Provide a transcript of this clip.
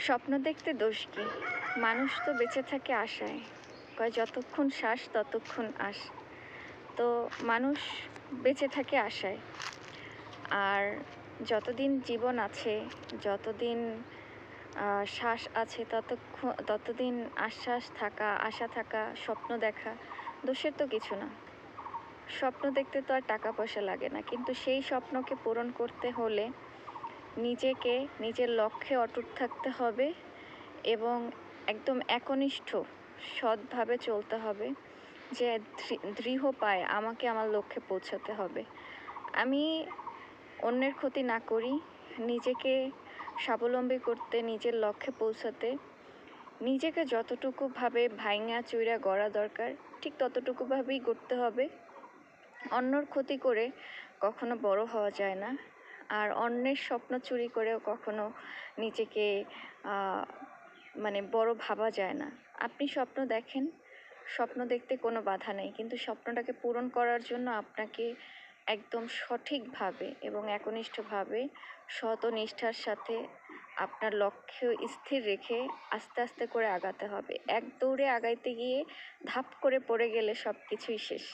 স্বপ্ন দেখতে দোষ কি? মানুষ তো বেঁচে থাকে আশায়। কয় যতক্ষণ শ্বাস, ততক্ষণ আশ। তো মানুষ বেঁচে থাকে আশায়। আর যতদিন জীবন আছে, যতদিন শ্বাস আছে, ততক্ষণ, ততদিন আশ্বাস থাকা, আশা থাকা, স্বপ্ন দেখা দোষের তো কিছু না। স্বপ্ন দেখতে তো আর টাকা পয়সা লাগে না। কিন্তু সেই স্বপ্নকে পূরণ করতে হলে নিজেকে, নিজের লক্ষ্যে অটুট থাকতে হবে এবং একদম একনিষ্ঠ, সৎভাবে চলতে হবে। যে দৃঢ় পায় আমাকে আমার লক্ষ্যে পৌঁছাতে হবে। আমি অন্যের ক্ষতি না করি, নিজেকে স্বাবলম্বী করতে, নিজের লক্ষ্যে পৌঁছাতে। নিজেকে যতটুকুভাবে ভাইঙা চুইরা গড়া দরকার, ঠিক ততটুকুভাবেই করতে হবে। অন্যর ক্ষতি করে কখনো বড় হওয়া যায় না। আর অন্যের স্বপ্ন চুরি করেও কখনো নিজেকে মানে বড় ভাবা যায় না। আপনি স্বপ্ন দেখেন, স্বপ্ন দেখতে কোনো বাধা নেই, কিন্তু স্বপ্নটাকে পূরণ করার জন্য আপনাকে একদম সঠিকভাবে এবং একনিষ্ঠভাবে সত নিষ্ঠার সাথে আপনার লক্ষ্য স্থির রেখে আস্তে আস্তে করে আগাতে হবে। এক দৌড়ে আগাইতে গিয়ে ধাপ করে পড়ে গেলে সব কিছুই শেষ।